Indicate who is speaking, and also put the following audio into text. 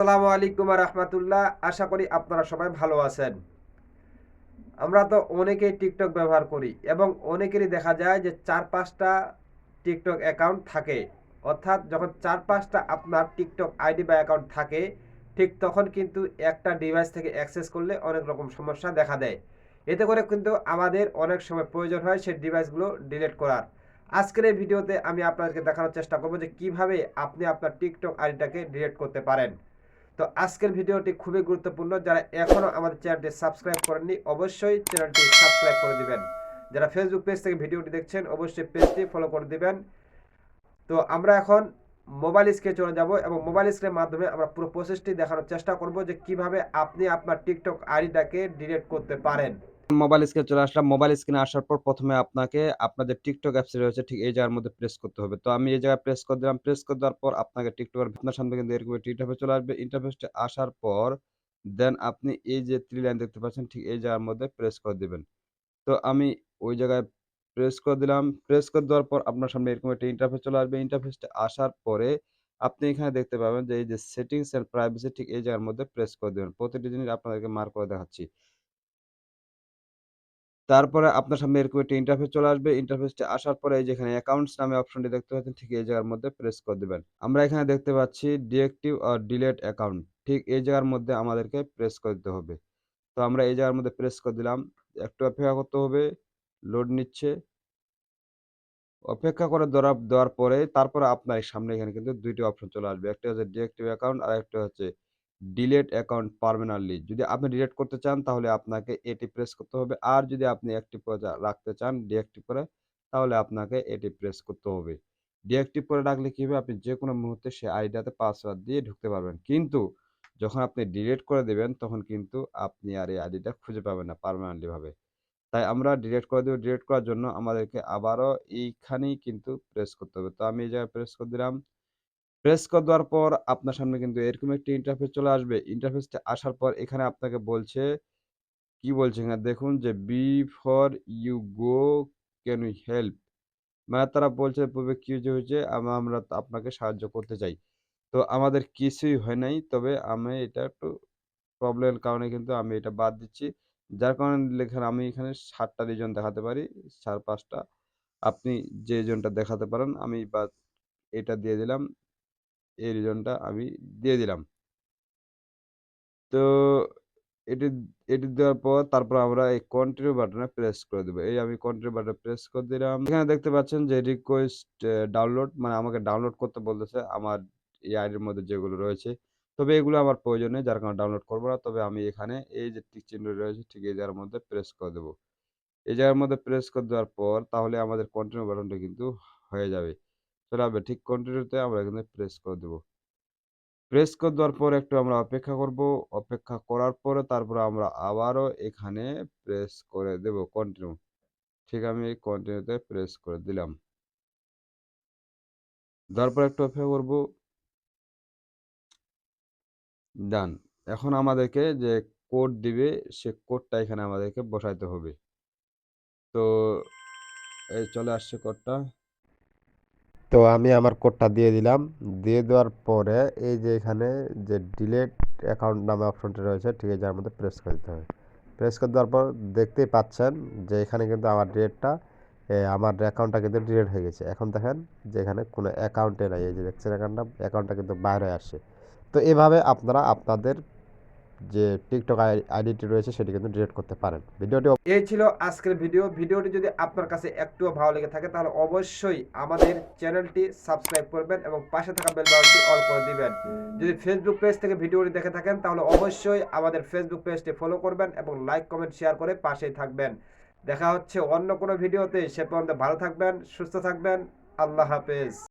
Speaker 1: আসসালামু আলাইকুম রহমতুল্লাহ। আশা করি আপনারা সবাই ভালো আছেন। আমরা তো অনেকেই টিকটক ব্যবহার করি এবং অনেকেরই দেখা যায় যে চার পাঁচটা টিকটক অ্যাকাউন্ট থাকে। অর্থাৎ যখন চার পাঁচটা আপনার টিকটক আইডি বা অ্যাকাউন্ট থাকে, ঠিক তখন কিন্তু একটা ডিভাইস থেকে অ্যাক্সেস করলে অনেক রকম সমস্যা দেখা দেয়। এতে করে কিন্তু আমাদের অনেক সময় প্রয়োজন হয় সেই ডিভাইসগুলো ডিলিট করার। আজকের এই ভিডিওতে আমি আপনাদেরকে দেখানোর চেষ্টা করব যে কীভাবে আপনি আপনার টিকটক আইডিটাকে ডিলিট করতে পারেন। তো আজকের ভিডিওটি খুবই গুরুত্বপূর্ণ। যারা এখনও আমাদের চ্যানেলটি সাবস্ক্রাইব করেননি, অবশ্যই চ্যানেলটি সাবস্ক্রাইব করে দিবেন। যারা ফেসবুক পেজ থেকে ভিডিওটি দেখছেন, অবশ্যই পেজটি ফলো করে দিবেন। তো আমরা এখন মোবাইল স্ক্রিনে চলে যাব এবং মোবাইল স্ক্রিনের মাধ্যমে আমরা পুরো প্রসেসটি দেখানোর চেষ্টা করব যে কীভাবে আপনি আপনার টিকটক আইডিটাকে ডিলিট করতে পারেন।
Speaker 2: মোবাইল স্ক্রিনে চলে আসলাম। মোবাইল স্ক্রিনে আসার পর প্রথমে আপনাকে আপনাদের টিকটক অ্যাপস রয়েছে, ঠিক এই জায়গার মধ্যে প্রেস করতে হবে। তো আমি এই জায়গায় প্রেস করে দিলাম। প্রেস করে দেওয়ার পর আপনাকে টিকটকের আপনার সামনে কিন্তু এরকম ইন্টারফেস চলে আসবে। ইন্টারফেসটা আসার পর দেন আপনি এই যে থ্রি লাইন দেখতে পাচ্ছেন, ঠিক এই জায়গার মধ্যে প্রেস করে দিবেন। তো আমি ওই জায়গায় প্রেস করে দিলাম। প্রেস করে দেওয়ার পর আপনার সামনে এরকম একটা ইন্টারফেস চলে আসবে। ইন্টারফেসটা আসার পরে আপনি এখানে দেখতে পাবেন যে এই যে সেটিংস এন্ড প্রাইভেসি ঠিক এই জায়গার মধ্যে প্রেস করে দেবেন। প্রতিটি জিনিস আপনাদেরকে মার্ক করে দেখাচ্ছি। তারপরে আপনার সামনে এরকম একটা ইন্টারফেস চলে আসবে। ইন্টারফেসটা আসার পরে এই যে এখানে অ্যাকাউন্টস নামে অপশনটি দেখতে পাচ্ছেন, ঠিক এই জায়গার মধ্যে প্রেস করে দিবেন। আমরা এখানে দেখতে পাচ্ছি ডিএক্টিভ আর ডিলেট অ্যাকাউন্ট ঠিক এই জায়গার মধ্যে আমাদেরকে প্রেস করে দিতে হবে। তো আমরা এই জায়গার মধ্যে প্রেস করে দিলাম। একটু অপেক্ষা করতে হবে। লোড নিচ্ছে। অপেক্ষা করে দেওয়ার দেওয়ার পরে তারপরে আপনার সামনে এখানে কিন্তু ২ টি অপশন চলে আসবে। একটা হচ্ছে ডিএক্টিভ অ্যাকাউন্ট আর একটা হচ্ছে ডিলিট অ্যাকাউন্ট পার্মানেন্টলি যদি আপনি ডিলেট করতে চান, তাহলে আপনাকে এটি প্রেস করতে হবে। আর যদি আপনি অ্যাক্টিভ করে রাখতে চান ডিঅ্যাক্টিভ করে, তাহলে আপনাকে এটি প্রেস করতে হবে। ডিঅ্যাক্টিভ করে রাখলে কি হবে? আপনি যে কোনো মুহূর্তে সে আইডিয়াতে পাসওয়ার্ড দিয়ে ঢুকতে পারবেন। কিন্তু যখন আপনি ডিলিট করে দেবেন, তখন কিন্তু আপনি আর এই আইডিটা খুঁজে পাবেন না পার্মানেন্টলি ভাবে। তাই আমরা ডিলেট করে দেবো। ডিলিট করার জন্য আমাদেরকে আবারও এইখানেই কিন্তু প্রেস করতে হবে। তো আমি এই জায়গায় প্রেস করে দিলাম। প্রেস করে দেওয়ার পর আপনার সামনে কিন্তু এরকম একটি ইন্টারফেস চলে আসবে। ইন্টারফেসটা আসার পর এখানে আপনাকে বলছে, কি বলছে এখানে দেখুন যে before you go can we help? মানে তারা বলছে পূর্বে কি হয়েছে আমা আমরা আপনাকে সাহায্য করতে চাই। তো আমাদের কিছুই হয় নাই। তবে আমি এটা একটু প্রবলেমের কারণে কিন্তু আমি এটা বাদ দিচ্ছি। যার কারণে লেখার আমি এখানে ৭ টা রিজন দেখাতে পারি, চার পাঁচটা আপনি যে রিজনটা দেখাতে পারেন আমি বা এটা দিয়ে দিলাম। এই রিজনটা আমি দিয়ে দিলাম। তো এটি এটি দেওয়ার পর তারপর আমরা এই কন্টিনিউ বাটনে প্রেস করে দেবো এই আমি কন্টিনিউ বাটনে প্রেস করে দিলাম। এখানে দেখতে পাচ্ছেন যে রিকোয়েস্ট ডাউনলোড মানে আমাকে ডাউনলোড করতে বলতেছে আমার এই আইডির মধ্যে যেগুলো রয়েছে। তবে এগুলো আমার প্রয়োজন নেই, যার কারণে ডাউনলোড করব না। তবে আমি এখানে এই যে টিক চিহ্ন রয়েছে, ঠিক এই জায়গার মধ্যে প্রেস করে দেবো এই জায়গার মধ্যে প্রেস করে দেওয়ার পর তাহলে আমাদের কন্টিনিউ বাটনটা কিন্তু হয়ে যাবে। চলে ঠিক কন্টিনিউতে আমরা এখানে প্রেস করে দেব। প্রেস করে দেওয়ার পর একটু আমরা অপেক্ষা করব। অপেক্ষা করার পরে তারপরে আমরা আবারও এখানে প্রেস করে দেব কন্টিনিউ। ঠিক আমি কন্টিনিউতে প্রেস করে দিলাম। দেওয়ার পর একটু অপেক্ষা করব। ডান। এখন আমাদেরকে যে কোড দিবে, সে কোডটা এখানে আমাদেরকে বসাইতে হবে। তো এই চলে আসছে কোডটা।
Speaker 3: তো আমি আমার কোডটা দিয়ে দিলাম। দিয়ে দেওয়ার পরে এই যে এখানে যে ডিলেট অ্যাকাউন্ট নামে অপশনটি রয়েছে, ঠিক আছে, যার মধ্যে প্রেস করে দিতে হবে। প্রেস করে দেওয়ার পর দেখতেই পাচ্ছেন যে এখানে কিন্তু আমার ডিলেটটা আমার অ্যাকাউন্টটা কিন্তু ডিলেট হয়ে গেছে। এখন দেখেন যে এখানে কোনো অ্যাকাউন্টে নাই। এই যে দেখছেন অ্যাকাউন্টটা অ্যাকাউন্টটা কিন্তু বাইরে আসে তো এভাবে আপনারা আপনাদের যে টিকটক আইডিটি রয়েছে সেটি কিন্তু ডিলিট করতে পারেন। ভিডিওটি
Speaker 1: এই ছিল আজকের ভিডিও। ভিডিওটি যদি আপনার কাছে একটুও ভালো লেগে থাকে, তাহলে অবশ্যই আমাদের চ্যানেলটি সাবস্ক্রাইব করবেন এবং পাশে থাকা বেল বাটনটি অল করে দিবেন। যদি ফেসবুক পেজ থেকে ভিডিওটি দেখে থাকেন, তাহলে অবশ্যই আমাদের ফেসবুক পেজটি ফলো করবেন এবং লাইক কমেন্ট শেয়ার করে পাশেই থাকবেন। দেখা হচ্ছে অন্য কোনো ভিডিওতে। সে পর্যন্ত ভালো থাকবেন, সুস্থ থাকবেন। আল্লাহ হাফেজ।